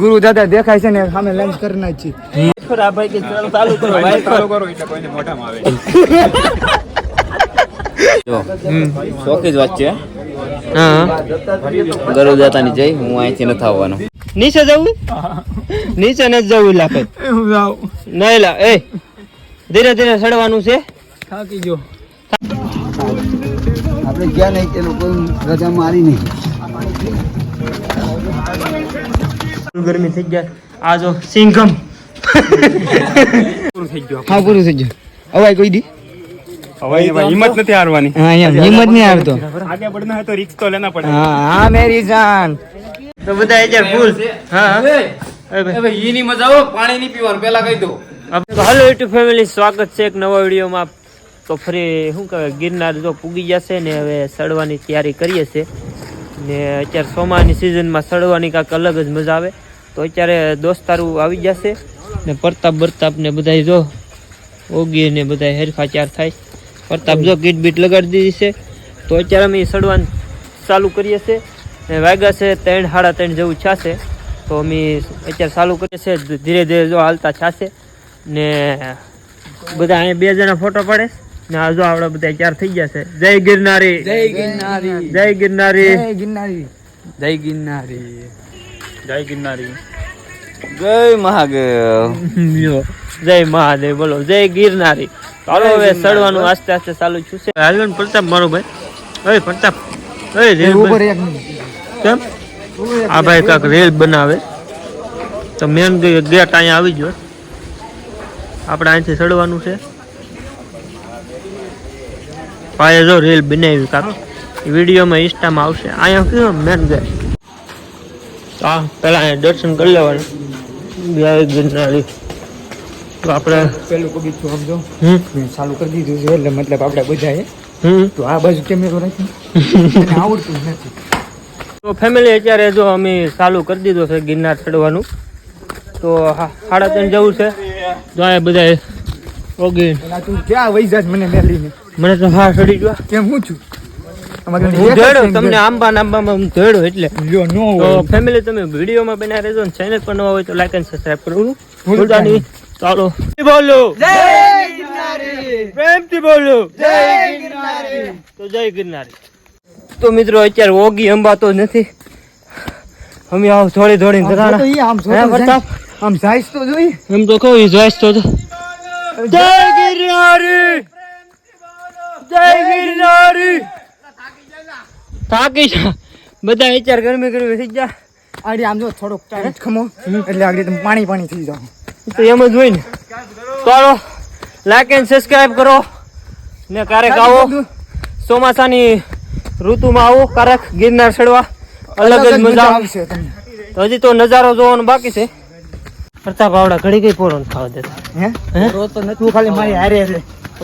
ગુરુ દાદા દેખાય છે ને સામે લંચ કરી નાખી. ચાલુ કરો એટલે કોઈને મોઢામાં આવે જો શોખી જ વાત છે. હા ગરુ દાતાની જય હું અહીંથી નથી આવવાનો. નીચે જવું? નીચે નથી જવું લાગે. નહીં લા એ ધીરે ધીરે ચડવાનું છે. થાકી આપણે ગયા નહીં એ લોકો રજા મારી નહીં. ગરમી થઈ ગયા. આ સિંગમ પૂરું થઈ ગયું હા પૂરું થઈ ગયું. અવાય કોઈ દી. સ્વાગત છે એક નવા વિડીયોમાં. તો ફરી શું કહેવાય ગિરનાર જો પૂગી જશે ને હવે સડવાની તૈયારી કરીએ છીએ. ને અત્યારે સોમાની સિઝનમાં સડવાની કાંઈક અલગ જ મજા આવે. તો અત્યારે દોસ્તારું આવી જશે ને પ્રતાપ બરતાપ ને બધા જો ઓગી ને બધા હેરફા ચાર થાય. પ્રતાપ જો કીટ બીટ લગાડી દીધી છે. તો અત્યારે અમે સડવાનું ચાલુ કરીએ છીએ. ને વાગ્યા છે ત્રણ, સાડા ત્રણ જેવું છાશે. તો અમે અત્યારે ચાલુ કરીએ છીએ. ધીરે ધીરે જો હાલતા છાશે. ને બધા અહીંયા બે જણા ફોટો પડે. ને આ જો આપણે બધા ચાર થઈ ગયા છે. જય ગિરનારી. જય ગિરનારી. જય ગિરનારી. જય ગિરનારી. જય ગિરનારી. જય ગિરનારી. જય મહાદેવ. જય મહાદેવ બોલો જય ગિરનારી. ચાલો હવે ચડવાનું આસ્તે આસ્તે ચાલુ છું છે. હાલો ને પ્રતાપ મારો ભાઈ. ઓય પ્રતાપ. ઓય રેલ ઉપર એક કેમ? આ ભાઈ કાંક રેલ બનાવે. તો મેન ગેટ અહીંયા આવી ગયો. આપણે અહીંથી ચડવાનું છે. ભાઈએ જો રીલ બનાવી કાંક વિડીયોમાં ઇન્સ્ટામાં આવશે. અહીંયા કયો મેન ગેટ તો આ પહેલાં અહીંયા દર્શન કરી લેવાનું. જય ગિરનારી. તો આપણે પેલું બગીચું સમજો? હમ? ચાલુ કરી દીધું છે એટલે મતલબ આપણે બધાએ. હમ? તો આ બાજુ કેમેરો રાખી આવડતું નથી. તો ફેમિલી અત્યારે જો અમે ચાલુ કરી દીધો છે ગિરનાર ચડવાનું. તો સાડા ત્રણ જવું છે. જો અહીંયા બધા ઓગી એલા તું ક્યાં વહી જાસ મને મેલીને? મને તો હા ચડી ગયો. કેમ હું છું? તમને આંબા આંબામાં હું ધેડો એટલે. તો ફેમિલી તમે વિડીયોમાં બના રહેજો ને ચેનલ પર નવા હોય તો લાઈક અને સબસ્ક્રાઇબ કરો ભૂલતા નહીં. ચાલો. બોલો. જય ગિરનારી. પ્રેમથી બોલો. જય ગિરનારી. તો જય ગિરનારી. તો મિત્રો અત્યારે ઓગી અંબાતો નથી. અમે આવ થોડી થોડી આમ આમ જાય. તો જોઈ. એમ તો કહું જોઈશ તો તો. જય ગિરનારી! જય ગિરનારી! થાકી જા. બધા વિચાર ગરમી ગરમી થઈ જા આડી આમ જો થોડોક ટાઈમ ખમો. એટલે આગળ તમે પાણી પાણી થઈ જાવ. તો એમ જ હોય ને. ચાલો લાઈક એન્ડ સબસ્ક્રાઇબ કરો. ને ક્યારેક આવો. ચોમાસાની ઋતુમાં આવો. ક્યારેક ગિરનાર ચડવા. અલગ જ મજા આવે. આવશે તો હજી તો નજારો જોવાનો બાકી છે. પ્રતાપ આવડા ઘડી કઈ પોરો ખાવા દેતા. હે? રોજ તો નથી તું ખાલી મારી હારે હારે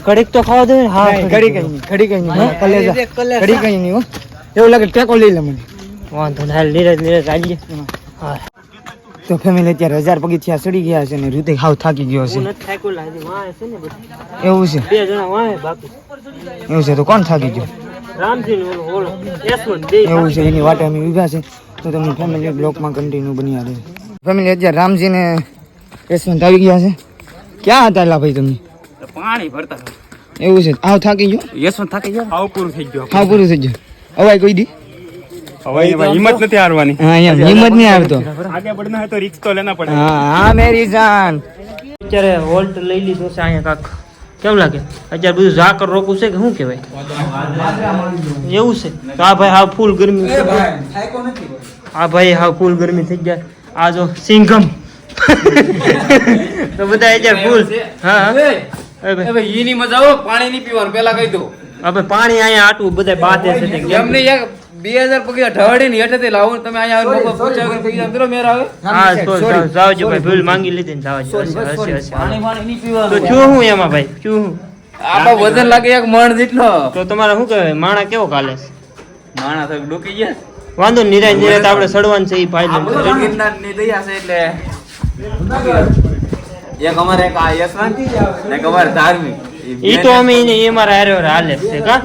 ઘડીક તો ખાવા દે હા ઘડી કઈ નહીં ઘડી કઈ નહીં કલેજા. ઘડી કઈ નહીં હો. એવું લાગે ટેકો લઈ લે મને. વાંધો નહીં હાલ નીરજ નીરજ આવીએ. હા. તો ફેમિલી અત્યારે હજાર પગથિયા ચડી ગયા છે ને હૃદય હાવ થાકી ગયો છે હું નથી થાક્યો લાગે વાંહે છે ને બધા. એવું છે? એવું છે તો કોણ થાકી ગયો? નો એવું છે એની વાટે અમે ઊભા છે. તો તમે ફેમિલી બ્લોકમાં કન્ટિન્યુ બની રહે. ફેમિલી અત્યારે રામજી ને રેસ્ટોરન્ટ આવી ગયા છે ક્યાં હતા એલા ભાઈ તમે પાણી ભરતા એવું છે આવ થાકી ગયો યશવંત થાકી ગયો આવ પૂરું થઈ ગયો આવ પૂરું થઈ ગયો અવાય કોઈ દી હિંમત નથી હારવાની હિંમત નહીં હારતો આગે પડના તો રિસ્ક તો લેના પડે હા હા મે રીઝન અત્યારે હોલ્ટ લઈ લીધો છે અહીંયા કાક કેમ લાગે અત્યારે બધું ઝાકર રોકું છે કે શું કહેવાય એવું છે તો આ ભાઈ હા ફૂલ ગરમી આ ભાઈ હા ફૂલ ગરમી થઈ ગયા આ જો સિંઘમ. તો બધા અત્યારે ફૂલ. હા હવે એ ભાઈ. મજા આવો પાણી ની પીવાનું પેલા કહી દો હવે પાણી અહીંયા આટવું બધા બાતે છે કેમ? એમને બે હજાર પગી ઢવાડી ને હેઠે લાવો તમે અહીંયા મેર આવે. હા તો જાવજો ભાઈ ભૂલ માંગી લીધી ને જાવજો. પાણી તો પીવાનું હું એમાં ભાઈ? છું હું? આમાં વજન લાગે એક મણ જેટલો. તો તમારે શું કહેવાય? માણા કેવો કાલે માણા તો ડૂકી ગયા. વાંધો નહીં, નિરાય નિરાય આપણે સડવાનું છે એ આ ભાઈ બધું ગિરનારની દયા છે એટલે એક અમારે એક આ યશવંત ને એક અમારે ધાર્મિક. ઈ તો અમે એને એ મારા હારે હાલે છે કા?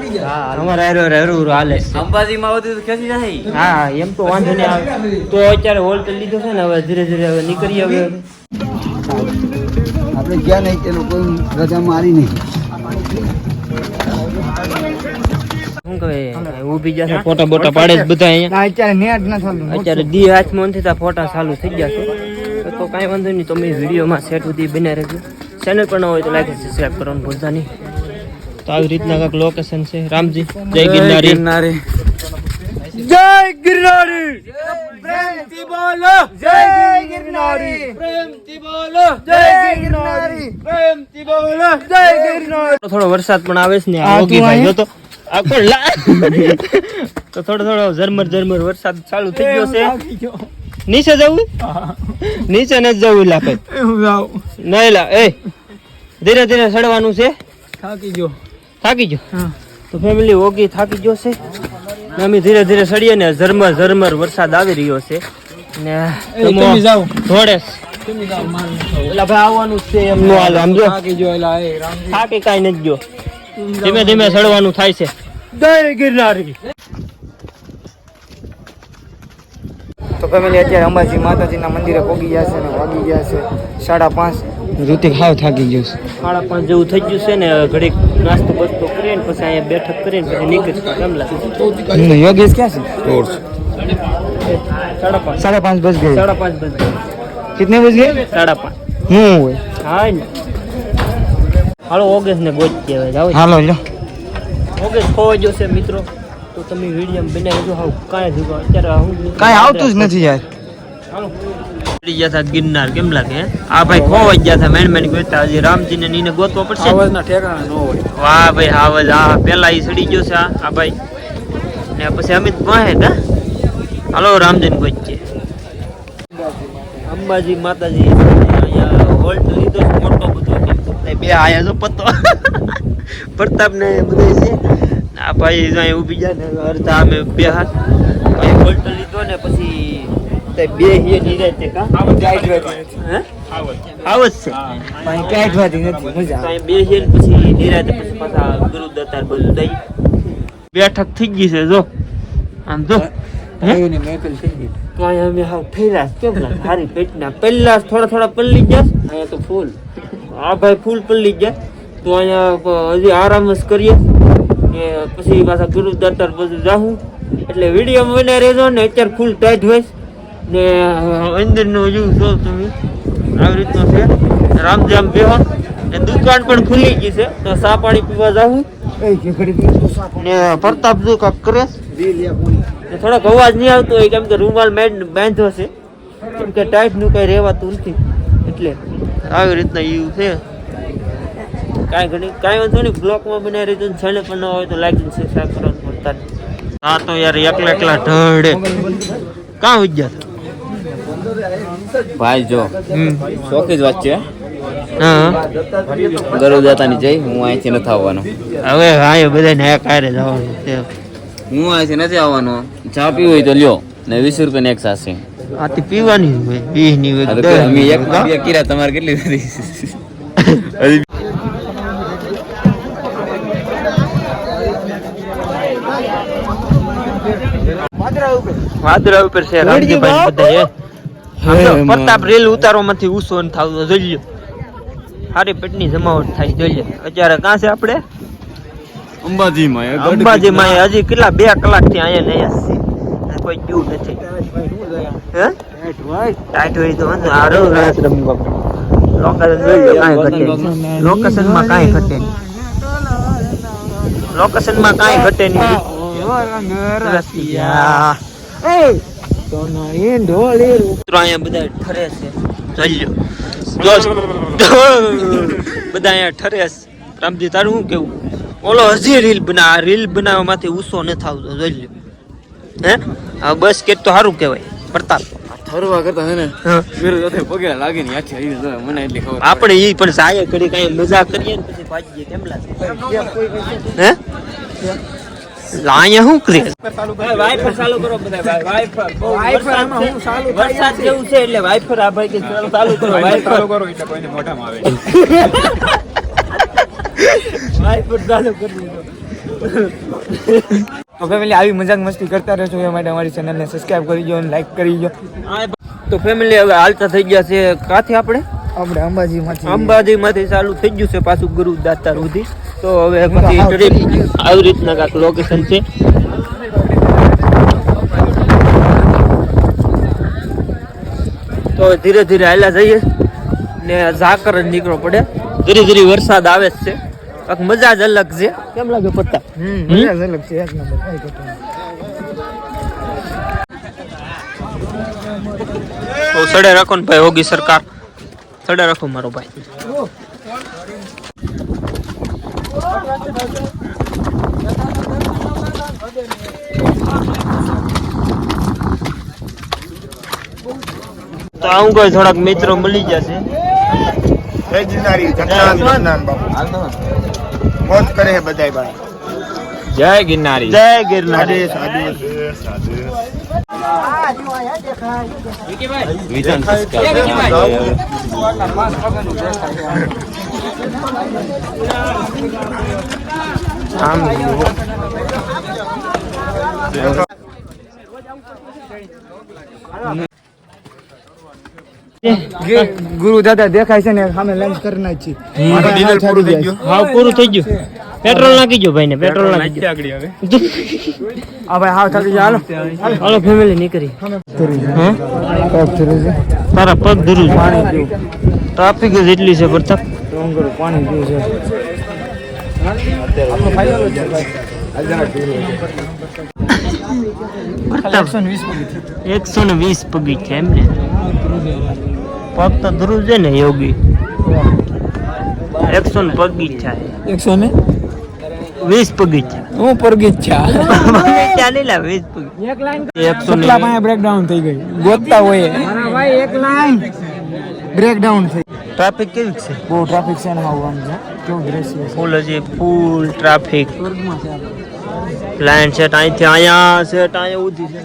અમારા હારે હારે હાલે છે. અંબાજીમાં આવતી તો ખેંચી જાય. હા એમ તો વાંધો નહીં આવે. તો અત્યારે હોલ્ટ લીધો છે ને હવે ધીરે ધીરે હવે નીકળી હવે. આપણે ગયા નહીં એ લોકો રજા મારી નહીં. શું કહે ઊભી જશે ફોટા બોટા પાડે છે બધા અહીંયા. અત્યારે નેટ ના ચાલુ અત્યારે દી હાથમાં નથી ફોટા ચાલુ થઈ જશે તો તો કાંઈ વાંધો નહીં તમે વિડીયોમાં સેટ સુધી બન્યા રહેજો. ચેનલ પર ન હોય તો લાઈક સબસ્ક્રાઈબ કરવાનું ભૂલતા નહીં. તો આવી રીતના કાંઈક લોકેશન છે. રામજી જય ગિરનારી. જય ગિરનારી. પ્રેમથી બોલો. જય ગિરનારી. પ્રેમથી બોલો. જય ગિરનારી. પ્રેમથી બોલો. જય ગિરનારી. થોડો વરસાદ પણ આવે છે ને આ તું. લા તો થોડો થોડો ઝરમર ઝરમર વરસાદ ચાલુ થઈ ગયો છે. નીચે જવું? નીચે નથી જવું લા નહીં લા એ ધીરે ધીરે ચડવાનું છે. થાકી ગયો. થાકી ગયો? તો ફેમિલી ઓગી થાકી ગયો છે. અમે ધીરે ધીરે ચડીએ ને ઝરમર ઝરમર વરસાદ આવી રહ્યો છે. ને તમે જાઓ. થોડે એટલે ભાઈ આવવાનું છે એમ નો હાલે એલા થાકી કાંઈ નથી ગયો. ધીમે ધીમે સડવાનું થાય છે. દય ગિરનારી. તો ફેમિલી અત્યારે અંબાજી માતાજીના મંદિરે પોગી ગયા છે અને વાગી ગયા છે સાડા પાંચ. ઋતિક હાવ થાકી ગયો છે. સાડા પાંચ જેવું થઈ ગયું છે ને ઘડીક નાસ્તો બસ્તો કરીને પછી અહીંયા બેઠક કરીને પછી નીકળી કેમ લાગે યોગેશ ક્યાં છે? સાડા પાંચ. સાડા પાંચ બજ ગઈ. સાડા પાંચ બજ ગઈ. કેટલે બજ ગયા સાડા પાંચ. હું હોય. હા ને. હાલો ઓગસ્ટ ને ગોચ કહેવાય. જાવ હાલો લો ઓગસ્ટ ખોવાઈ ગયો છે મિત્રો. તો તમે વીડિયો બનાવી જો હાવ કાંઈ જુગો અત્યારે હું કાંઈ આવતું જ નથી યાર. હાલો. ગયા હતા ગિરનાર કેમ લાગે? આ ભાઈ ખોવાઈ ગયા હતા મેન મેન ગોતા હજી રામજી ને નીને ગોતવો પડશે ને? ના ઠેકાણા ન હોય. વાહ ભાઈ હાવજ આ પેલા ઈ સડી ગયો છે આ આ ભાઈ. ને પછી અમિત કા હાલો રામજીન ગોચે અંબાજી માતાજી અહીંયા હોલ્ટ લીધો ને બે આયા જો પત્તો પ્રતાપ ને બધે છે. આ ભાઈ જો અહીંયા ઊભી જાય ને અડધા અમે બે હાથ. ભાઈ બોલ્ટ લીધો ને પછી બે હે નિરાતે કા? હે? આવત છે? કાંઈ વાતી નથી મજા તો બે છે પછી નિરાતે પછી પાછા ગુરુ દત્તાર બધું દઈ. બેઠક થઈ ગઈ છે જો. આમ જો. કાંઈ અમે હાવ ફેર્યા છે, કેમ લાગે હારી પેટના પહેલા થોડા થોડા પલ્લી ગયા. અહીંયા તો ફૂલ. આ ભાઈ ફૂલ પલ્લી ગયા. તો અહીંયા હજી આરામ જ કરીએ. કે પછી પાછા ગુરુ દત્તર બધું જાહું. એટલે વીડિયો બને રહેજો ને અત્યારે ફૂલ ટાઈટ હોય ને અંદરનું હજુ જો તમે. આવી રીતનું છે. રામજામ બેહો. ને દુકાન પણ ખુલી ગઈ છે. તો સા પાણી પીવા ઘડી ને પ્રતાપ જો કાક કરે. થોડોક અવાજ નહીં આવતો હોય કેમ કે રૂમાલ બાંધ્યો છે. કેમ કે ટાઈટનું કઈ રહેવાતું નથી. એટલે આવી રીતના એવું છે. કાંઈ ઘણી કાંઈ વાંધો નહીં બ્લોકમાં બનાવી રહ્યું છે છેલ્લે પણ ન હોય તો લાઈક અને સબસ્ક્રાઈબ કરવાનું પડતા હા તો યાર એકલા એકલા ઢળે. કાં ગયા? ભાઈ જો. શોખી જ વાત છે. હા. ગરુદાતાની જઈ હું અહીંથી નથી આવવાનો. હવે હા એ બધા ને કારે જવાનું છે. હું અહીંથી નથી આવવાનો. ચા પીવું હોય તો લ્યો ને વીસ રૂપિયાની એક સાસે. આથી પીવાની હોય વીસની હોય આ દસ અમે ની એક હોય. બે કિરા તમારે કેટલી બધી? વાદળા ઉપર છે રામજીભાઈ બધા એ પ્રતાપ રેલ ઉતારવામાંથી ઊંચો ન થાવતો જોઈ લ્યો સારી પેટની જમાવટ થાય જોઈ અત્યારે કાં છે આપણે? અંબાજીમાં અંબાજીમાં હજી કેટલા બે કલાકથી અહીંયા નહીં કોઈ ગયું નથી. વાંધો આ બાપુ લોકેશન લો કાંઈ ઘટે નહીં કાંઈ નહીં લોકેશનમાં કાંઈ ઘટે નહીં રસિયા બધા અહીંયા ઠરે છે રામજી તારું શું કેવું ઓલો હજી રીલ બના રીલ બનાવવામાંથી ઉસો ન થાવતો જોઈ લ્યો હે હા બસ કેટ તો સારું કહેવાય. પ્રતાપ ફરવા કરતા હે ને હા. જોતે પગે લાગે ને આખી આવી જાય મને એટલી ખબર આપણે ઈ પણ સાયે કરી કાંઈ મજા કરીએ ને પછી ભાગીએ કેમ લાગે? હે? લા અહીંયા કરે? વાઈફર ચાલુ કરો બધા વાઈફર વરસાદ જેવું છે એટલે વાઈફર આ ભાઈ કે ચાલુ કરો ચાલુ કરો એટલે કોઈને મોઢામાં આવે. તો ફેમિલી આવી મજાક મસ્તી કરતા રહેશો એ માટે અમારી ચેનલને સબસ્ક્રાઇબ કરી દો અને લાઈક કરી દો. તો ફેમિલી હવે હાલતા થઈ ગયા છે કાથી આપણે? આપણે અંબાજીમાંથી. અંબાજી માંથી ચાલુ થઈ ગયું છે પાછું ગુરુ દાતા સુધી. તો હવે પછી ટ્રીપ આવી રીતના કાંક લોકેશન છે. તો ધીરે ધીરે હાલ્યા જઈએ. ને ઝાકર જ નીકળવો પડે. ધીરે ધીરે વરસાદ આવે જ છે. કાંક મજા જ અલગ છે. કેમ લાગે પત્તા? મજા જ અલગ છે એક નંબર. કઈ તો. સડે રાખો ને ભાઈ હોગી સરકાર. સડે રાખો મારો ભાઈ. તો આવું કોઈ થોડાક મિત્રો મળી જશે જય જિનારી જગન્નાથ બાપુ. મોજ કરે છે બધાય બાળા જય ગિરનારી. જય ગિરનારી. આમ ગુરુ દાદા દેખાય છે ને સામે લંચ કરી નાખી. મારો ડીઝલ પૂરું થઈ ગયું હા પૂરું થઈ ગયું. પેટ્રોલ નાખી ગયો ભાઈ ને પેટ્રોલ નાખી ગયો આગળ હવે. આ ભાઈ હાવ થાકી ગયા. હાલો. હાલો ફેમિલી નીકળી. હે? પગ ધરું છે તારા પગ ધરું છે. પાણી પીવું. ટ્રાફિક જ એટલી છે પ્રતાપ. તો પાણી પીવું છે. આપણો ફાયદો છે ભાઈ. પ્રતાપ એકસો ને વીસ પગી છે એમ ને? પગ તો ધ્રુવ છે ને યોગી. એકસો ને પગી છે. એકસો ને વીસ પગી છે. હું પરગી છે. બગીચા લા વીસ પગી. એકસો ને બ્રેકડાઉન થઈ ગઈ. ગોતતા હોય મારા ભાઈ એક લાઈન. બ્રેકડાઉન થઈ ટ્રાફિક કેવી છે? બહુ ટ્રાફિક છે ને આવવાનું છે. કેવું દ્રશ્ય ફૂલ હજી ફૂલ ટ્રાફિક સ્વર્ગમાં છે આપણે. લાઈન છે અહીંથી અહીંયા સેટ અહીંયા ઉધી છે.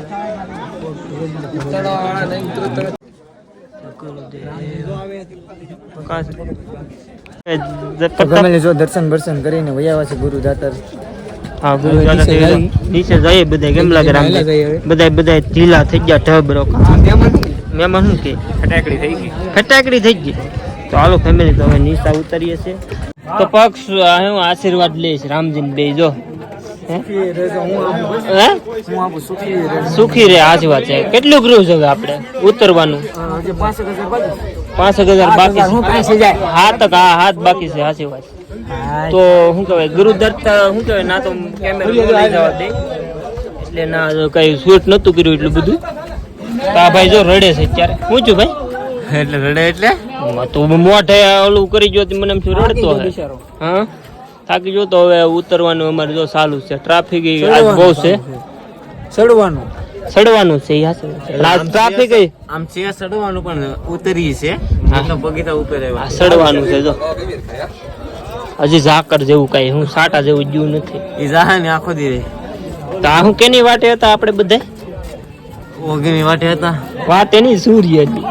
જ- દર્શન બર્શન કરીને વયાવા છે ગુરુ દાતર. હા ગુરુ નીચે જઈએ બધા કેમ લાગે રામ. બધા બધા ઢીલા થઈ ગયા ઢબ રોક. મેમાં શું કે? ફટાકડી થઈ ગઈ. ફટાકડી થઈ ગઈ. તો હાલો ફેમિલી તો હવે નીચા ઉતરીએ છીએ. તો પક્ષ હું આશીર્વાદ લઈશ રામજીને બે જો. સુખી રે આશીર્વાદ છે. કેટલું ગૃહ છે હવે આપણે? ઉતરવાનું. પાંચ હજાર બાકી હું છે. હાથ હા હાથ બાકી છે આશીર્વાદ તો શું કહેવાય ગુરુદત્ત શું કહેવાય ના તો કેમેરો જવા દે. એટલે ના કઈ શૂટ નતું કર્યું એટલું બધું. તા આ ભાઈ જો રડે છે અત્યારે. હું છું ભાઈ? એટલે રડે એટલે? તું મોઢે ઓલું કરી જો મને એમ થયું રડતો હા? થાકી જો તો હવે ઉતરવાનું અમારે જો ચાલુ છે. ટ્રાફિક આજ બહુ છે. ચડવાનું. સડવાનું છે લાસ્ટ ટ્રાફિક આમ છે ચડવાનું પણ ઉતરી છે એટલો પગીતા ઉપર આવ્યા સડવાનું છે જો. હજી ઝાકર જેવું કઈ હું સાટા જેવું જ્યું નથી. એ જાહે ને આખો દી તો આ હું કેની વાટે હતા આપણે બધા ઓગીની વાટે હતા. વાત એની સૂર્યની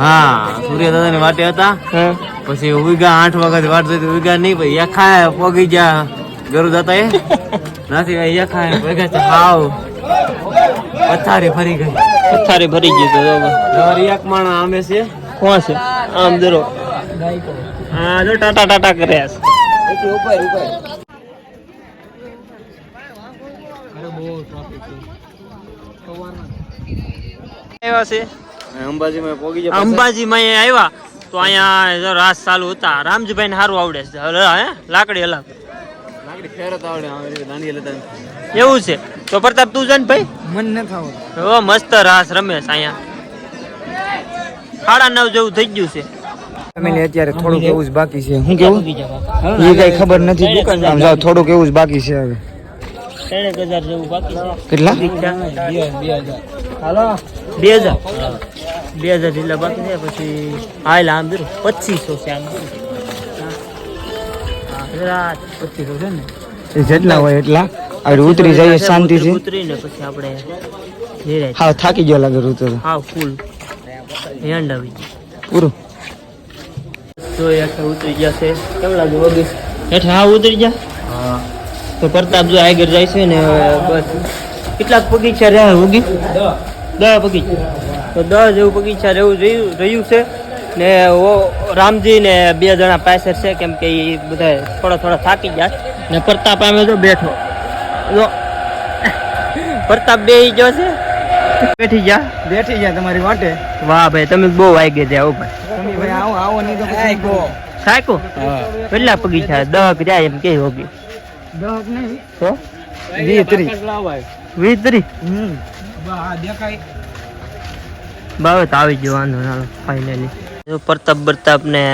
હા સૂર્ય દાદા ની વાટે હતા. પછી ઉગા આઠ વખત વાટ જોઈ ઉગા નહીં પછી યખા પોગી ગયા ગરુ દાતા એ નાથી ભાઈ યખા ભેગા છે હાવ. પથારી ફરી ગઈ. પથારી ભરી ગઈ તો જો તમારી એક માણસ આમે છે. કોણ છે? આમ દરો હા જો ટાટા ટાટા કર્યા છે. આવ્યા છે. અંબાજી માં પોગી અંબાજીમાં અહીંયા આવ્યા. તો અહીંયા રાસ ચાલુ હતા. રામજીભાઈ ને સારું આવડે છે. હે લાકડી હલાવ લાકડી ફેરત આવડે દાંડી લેતા એવું છે. તો પ્રતાપ તું જાન ભાઈ? મન ન થાવું. ઓ મસ્ત રાસ રમે છે અહીંયા. સાડા નવ જેવું થઈ ગયું છે. ફેમિલી અત્યારે થોડુંક એવું જ બાકી છે. હું કેવું? એ કઈ ખબર નથી દુકાન થોડુંક એવું જ બાકી છે હવે. ત્રણેક હજાર જેવું બાકી છે. કેટલા? હાલો. બે હજાર. બે હજાર જેટલા બાકી છે પછી હાલ આમ બી પચીસો છે આમ. પચીસો છે ને. એ જેટલા હોય એટલા. હવે ઉતરી જઈએ શાંતિથી ઉતરીને પછી આપણે હા થાકી ગયો લાગે ઋતુ હા ફૂલ હેન્ડ આવી પૂરું. તો એક ઉતરી ગયા છે. કેમ લાગે વગી હેઠ હા ઉતરી જા તો પ્રતાપ જો આગળ જાય છે ને બસ. કેટલાક બગીચા રહ્યા ઉગી દસ બગીચા. તો દસ જેવું બગીચા રહેવું રહ્યું રહ્યું છે. ને રામજી ને બે જણા પાછળ છે કેમ કે એ બધા થોડા થોડા થાકી ગયા. ને પ્રતાપ આમે જો બેઠો. જો. પ્રતાપ બે જો છે. બેઠી જા બેઠી જા તમારી માટે વાહ ભાઈ તમે બહુ વાગે ત્યાં હો ભાઈ. તમે ભાઈ આવો આવો નહીં તો સાયકો. કેટલા બગીચા? દસ જાય એમ કે હોગી. દસ નહીં. તો વીસ ત્રીસ. વીસ ત્રીસ? હમ. બાબત આવી ગયો વાંધો ના ફાઇનલી જો પ્રતાપ પ્રતાપ ને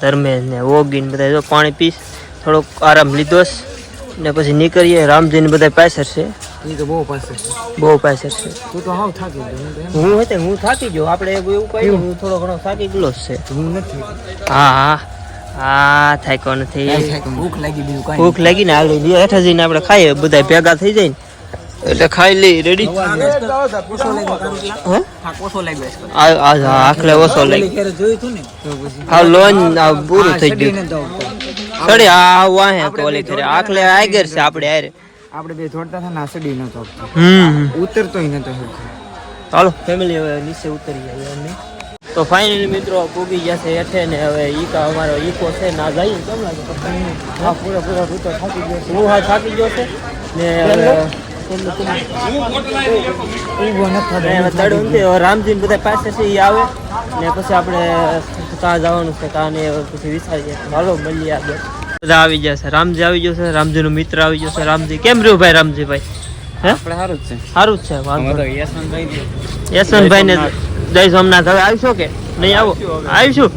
ધર્મેશ ને ઓગી ને બધા જો પાણી પીસ થોડોક આરામ લીધો ને પછી નીકળીએ. રામજી ને બધા પાછળ છે. બહુ પાસે છે. બહુ પાછળ છે. તું તો હાવ થાકી ગયો હું હતી હું થાકી ગયો. આપણે એવું કહ્યું હું થોડો ઘણો થાકી ગયો છે. હું નથી. હા હા. હા થાક્યો નથી. ભૂખ લાગી બીજું કાંઈ ભૂખ લાગી ને હાલી લ્યો જઈને આપણે ખાઈએ. બધા ભેગા થઈ જાય ને. એટલે ખાઈ લઈ રેડી આખલે ઓછો લાગી હા લોન પૂરું થઈ ગયું. સડી હા વાહે તો ઓલી ખરે આખલે આગળ છે આપણે હારે. આપણે બે થોડતા હતા ને નતો હમ ઉતરતોય નતો ચાલો ફેમિલી હવે નીચે ઉતરી જાય તો ફાઇનલી મિત્રો પૂગી જશે હેઠે ને હવે ઈકા અમારો ઈકો છે ના જાય કેમ લાગે હા પૂરો પૂરો ઋતો થાકી ગયો છે. હું હા થાકી ગયો છે. ને હવે રામજી બધા પાસે છે એ આવે. ને પછી આપણે કાં જવાનું છે. કાં ને પછી વિચારીએ. હાલો મળીએ આગળ. બધા આવી જશે રામજી આવી જશે રામજી નો મિત્ર આવી જશે રામજી કેમ રહ્યું ભાઈ રામજી ભાઈ હે? આપણે સારું જ છે. સારું જ છે. યશવંતભાઈ યશવંતભાઈ ને જય સોમનાથ. હવે આવીશો કે? નહીં આવો? આવીશું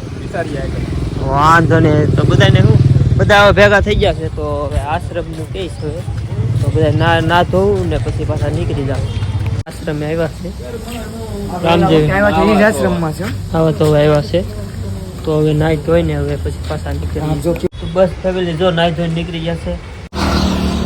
વાંધો નહીં. તો બધાને શું? બધા હવે ભેગા થઈ ગયા છે તો હવે આશ્રમનું કહીશ હવે તો બધા ના ના ધોવું ને પછી પાછા નીકળી જાવ આશ્રમે આવ્યા છે. રામજી. છે આશ્રમમાં છે? હો. તો હવે આવ્યા છે. તો હવે નાઈ ધોઈને હવે પછી પાછા નીકળી જો બસ ફેમિલી જો નાઈ ધોઈને નીકળી ગયા છે.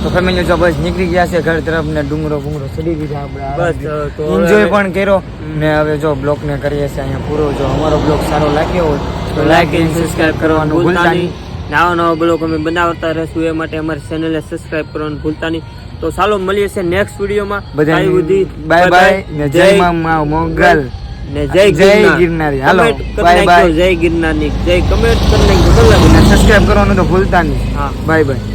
તો ફેમિલી જો બસ નીકળી ગયા છે ઘર તરફ ને ડુંગરો બુંગરો ચડી દીધા બસ આપણે બસ એન્જોય પણ કર્યો. ને હવે જો બ્લોગ ને કરીએ છીએ અહીંયા પૂરો. જો અમારો બ્લોગ સારો લાગ્યો હોય તો લાઈક એન્ડ સબસ્ક્રાઇબ કરવાનું ભૂલતા નહીં. નવા નવા બ્લોગ અમે બનાવતા રહેશું એ માટે અમારી ચેનલને સબસ્ક્રાઇબ કરવાનું ભૂલતા નહીં. તો ચાલો મળીએ છે નેક્સ્ટ વિડીયોમાં. બધા સુધી બાય બાય ને જય મા મોગલ ને જય જય ગિરનાર. ગિરનારી. હાલો, બાય બાય. જય ગિરનારની જય કમેન્ટ કરીને સબસ્ક્રાઇબ કરવાનું તો ભૂલતા નહીં. હા. Bye bye